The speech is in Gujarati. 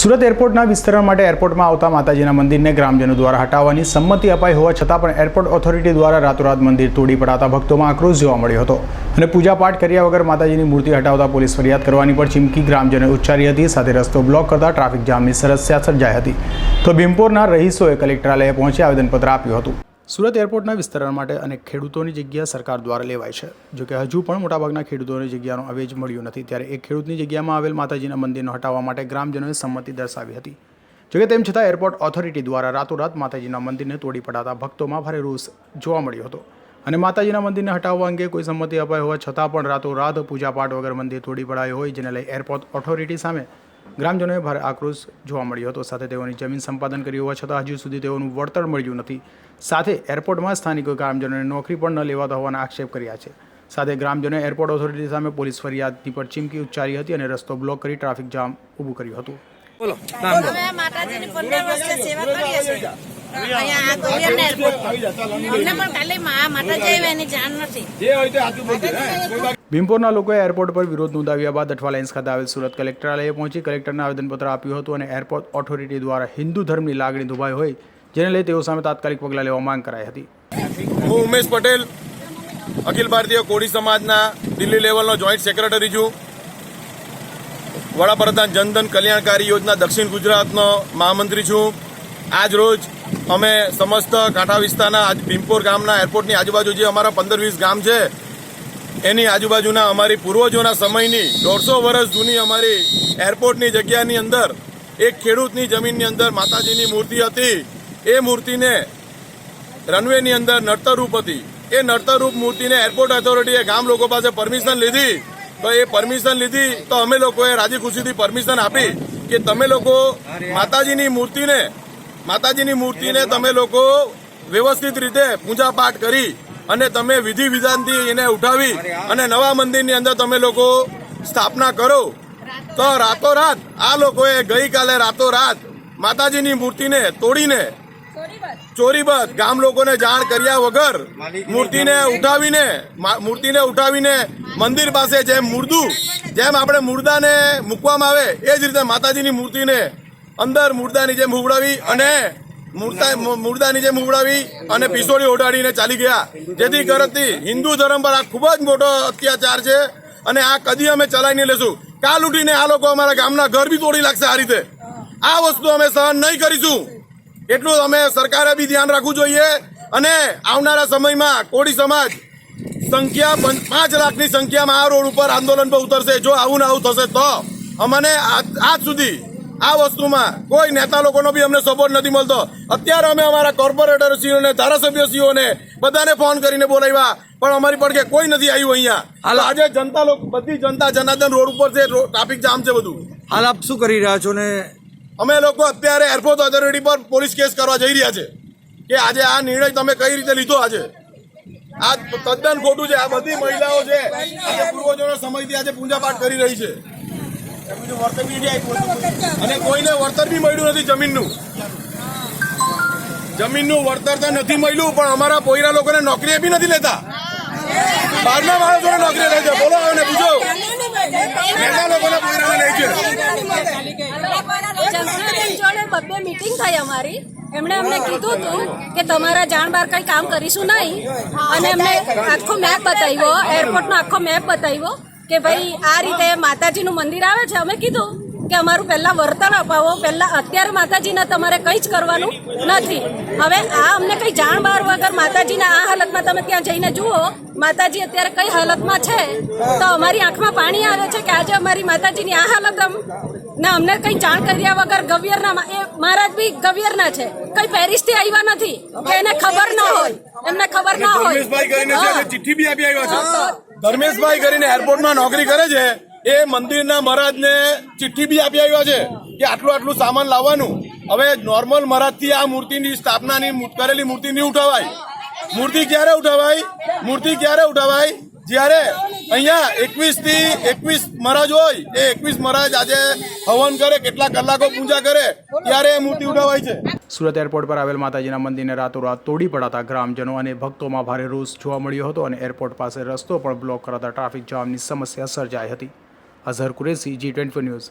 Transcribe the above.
સુરત એરપોર્ટના વિસ્તરણ માટે એરપોર્ટમાં આવતા માતાજીના મંદિરને ગ્રામજનો દ્વારા હટાવવાની સંમતિ અપાઈ હોવા છતાં પણ એરપોર્ટ ઓથોરિટી દ્વારા રાતોરાત મંદિર તોડી પડાતા ભક્તોમાં આક્રોશ જોવા મળ્યો હતો. અને પૂજાપાઠ કર્યા વગર માતાજીની મૂર્તિ હટાવતા પોલીસ ફરિયાદ કરવાની પણ ચીમકી ગ્રામજનોએ ઉચ્ચારી હતી. સાથે રસ્તો બ્લોક કરતા ટ્રાફિક જામની સમસ્યા સર્જાઈ હતી. તો ભીમપોરના રહીશોએ કલેક્ટરાલયે પહોંચી આવેદનપત્ર આપ્યું હતું. સુરત એરપોર્ટના વિસ્તરણ માટે અને ખેડૂતોની જગ્યા સરકાર દ્વારા લેવાય છે. જોકે હજુ પણ મોટાભાગના ખેડૂતોની જગ્યાનો અવેજ મળ્યો નથી, ત્યારે એક ખેડૂતની જગ્યામાં આવેલ માતાજીના મંદિરને હટાવવા માટે ગ્રામજનોએ સંમતિ દર્શાવી હતી. જોકે તેમ છતાં એરપોર્ટ ઓથોરિટી દ્વારા રાતોરાત માતાજીના મંદિરને તોડી પડાતા ભક્તોમાં ભારે રોષ જોવા મળ્યો હતો. અને માતાજીના મંદિરને હટાવવા અંગે કોઈ સંમતિ અપાઈ હોવા છતાં પણ રાતોરાત પૂજાપાઠ વગર મંદિર તોડી પડાયું હોય, જેને લઈ એરપોર્ટ ઓથોરિટી સામે ગ્રામજનોએ ભારે આક્રોશ જોવા મળ્યો હતો. સાથે તેઓની જમીન સંપાદન કરી હોવા છતાં હજુ સુધી તેઓનું વળતર મળ્યું નથી. સાથે એરપોર્ટમાં સ્થાનિકો ગ્રામજનોને નોકરી પણ ન લેવાતા હોવાના આક્ષેપ કર્યા છે. સાથે ગ્રામજનોએ એરપોર્ટ ઓથોરિટી સામે પોલીસ ફરિયાદની પર ચીમકી ઉચ્ચારી હતી અને રસ્તો બ્લોક કરી ટ્રાફિક જામ ઊભું કર્યું હતું. બોલો. નામ બોલો અમે માતાજીની સેવા કરીએ છીએ અહીંયા આ એરપોર્ટ અમને પણ કાલે માતાજી આવ્યા એની જાણ નથી. ભીમપોરના લોકોએ એરપોર્ટ પર વિરોધ નોંધાવ્યા બાદ અઠવાલાઇન્સ ખાતે આવેલ સુરત કલેક્ટરાલયે પહોંચી કલેક્ટરને આવેદનપત્ર આપ્યું હતું અને એરપોર્ટ ઓથોરિટી દ્વારા હિન્દુ ધર્મની લાગણી દુભાઈ હોય જેને લઈ તેઓ સામે તાત્કાલિક પગલાં લેવા માંગ કરાઈ હતી. હું ઉમેશ પટેલ અખિલ ભારતીય કોળી સમાજના દિલ્હી લેવલનો જોઈન્ટ સેક્રેટરી છું. વડાપ્રધાન જનધન કલ્યાણકારી યોજના દક્ષિણ ગુજરાતનો મહામંત્રી છું. આજ રોજ અમે સમસ્ત કાંઠા વિસ્તારના આજ ભીમપોર ગામના એરપોર્ટની આજુબાજુ જે અમારા પંદર વીસ ગામ છે, એની આજુબાજુના અમારી પૂર્વજોના સમયની દોઢસો વર્ષ જૂની અમારી એરપોર્ટની જગ્યાની અંદર, એક ખેડૂતની જમીનની અંદર માતાજીની મૂર્તિ હતી. એ મૂર્તિને રનવેની અંદર નડતરરૂપ હતી. એ નડતરરૂપ મૂર્તિને એરપોર્ટ ઓથોરિટીએ ગામ લોકો પાસે પરમિશન લીધી. તો એ પરમિશન લીધી તો અમે લોકોએ રાજી ખુશીથી પરમિશન આપી કે તમે લોકો માતાજીની મૂર્તિને માતાજીની મૂર્તિને તમે લોકો વ્યવસ્થિત રીતે પૂજા પાઠ કરી અને તમે વિધિ વિધાનથી એને ઉઠાવી અને નવા મંદિરની અંદર તમે લોકો સ્થાપના કરો. તો રાતોરાત આ લોકોએ ગઈકાલે રાતોરાત માતાજીની મૂર્તિને તોડીને ચોરીબદ ગામ લોકોને જાણ કર્યા વગર મૂર્તિને ઉઠાવીને મૂર્તિને ઉઠાવીને મંદિર પાસે જેમ મુર્દું, જેમ આપણે મુર્દાને મૂકવામાં આવે, એ જ રીતે માતાજીની મૂર્તિને અંદર મુર્દાની જેમ ઉવડાવી અને મુર્દાની જેમ ઉવડાવી અને પિસોડી ઓઢાડીને ચાલી ગયા. જેથી કરતી હિન્દુ ધર્મ પર આ ખૂબ જ મોટો અત્યાચાર છે અને આ કદી અમે ચલાવી નહીં લેશું. કાલ ઉઠીને આ લોકો અમારા ગામના ઘર બી તોડી લાગશે આ રીતે. આ વસ્તુ અમે સહન નહીં કરીશું. એટલું અમે સરકારે બી ધ્યાન રાખવું જોઈએ અને આવનારા સમયમાં કોળી સમાજ સંખ્યા પાંચ લાખની સંખ્યામાં આ રોડ ઉપર આંદોલન પર ઉતરશે. જો આવું ને આવું થશે તો અમને આજ સુધી આ વસ્તુમાં કોઈ નેતા લોકોનો બી અમને સપોર્ટ નથી મળતો. અત્યારે અમે અમારા કોર્પોરેટરશ્રીઓને ધારાસભ્યશ્રીઓને બધાને ફોન કરીને બોલાવ્યા. પણ અમારી પડકે કોઈ નથી આવ્યું અહીંયા. હાલ- આજે જનતા લોકો બધી જનતા જનાર્દન રોડ ઉપર છે ટ્રાફિક જામ છે બધું. હાલ આપ શું કરી રહ્યા છો ને? અમે લોકો અત્યારે એરપોર્ટ ઓથોરિટી પર પોલીસ કેસ કરવા જઈ રહ્યા છે. કે આજે આ નિર્ણય તમે કઈ રીતે લીધો આજે? આ તદ્દન ખોટું છે. આ બધી મહિલાઓ છે આજે પૂર્વજોનો સમયથી આજે પૂજાપાઠ કરી રહી છે. એમનું વળતર. અને કોઈને વળતર બી મળ્યું નથી જમીનનું. જમીનનું વળતર તો નથી મળ્યું, પણ અમારા પોયરા લોકોને નોકરી બી નથી લેતા. બહારના માણસોને નોકરી લે છે. બોલો અને પૂછો. નેતા લોકોને પોયરાને લે છે. બબ્બે મીટિંગ થઈ અમારી. એમણે અમને કીધું હતું કે તમારા જાણ બાર કઈ કામ કરીશું નહીં. અને એમને આખો મેપ બતાવ્યો એરપોર્ટનો આખો મેપ બતાવ્યો. કે ભાઈ આ રીતે માતાજીનું મંદિર આવે છે? અમે કીધું કે અમારું પહેલા વર્તન અપાવો. પહેલા અત્યારે માતાજીને તમારે કંઈ જ કરવાનું નથી. હવે આ અમને કંઈ જાણ બહાર વગર માતાજીના આ હાલતમાં તમે ત્યાં જઈને જુઓ માતાજી અત્યારે કઈ હાલતમાં છે? તો અમારી આંખમાં પાણી આવે છે કે આજે અમારી માતાજીની આ હાલત ના અમને કંઈ જાણ કર્યા વગર ગવિયરના એ મહારાજ બી ગવિયરના છે. કઈ પેરિસથી આવ્યા નથી. કે એને ખબર ના હોય. એમને ખબર ના હોય. ચિઠ્ઠી બી આપી આવ્યા છે. ધર્મેશભાઈ કરીને એરપોર્ટમાં નોકરી કરે છે, એ મંદિરના મહારાજને ચિઠ્ઠી બી આપી આવ્યા છે કે આટલું આટલું સામાન લાવવાનું. હવે નોર્મલ મહારાજથી આ મૂર્તિની સ્થાપનાની કરેલી મૂર્તિ નહીં ઉઠાવાય. મૂર્તિ ક્યારે ઉઠાવાય? મૂર્તિ ક્યારે ઉઠાવાય? જ્યારે અહીંયા એકવીસથી એકવીસ મહારાજ હોય, એ એકવીસ મહારાજ આજે હવન કરે, કેટલા કલાકો પૂજા કરે, ત્યારે મૂર્તિ ઉઠાવાય છે. સુરત એરપોર્ટ પર આવેલ માતાજીના મંદિરને રાતોરાત તોડી પડાતા ગ્રામજનો અને ભક્તોમાં ભારે રોષ જોવા મળ્યો હતો અને એરપોર્ટ પાસે રસ્તો પણ બ્લોક કરાતા ટ્રાફિક જામની સમસ્યા સર્જાઈ હતી. Azhar Qureshi G twenty news.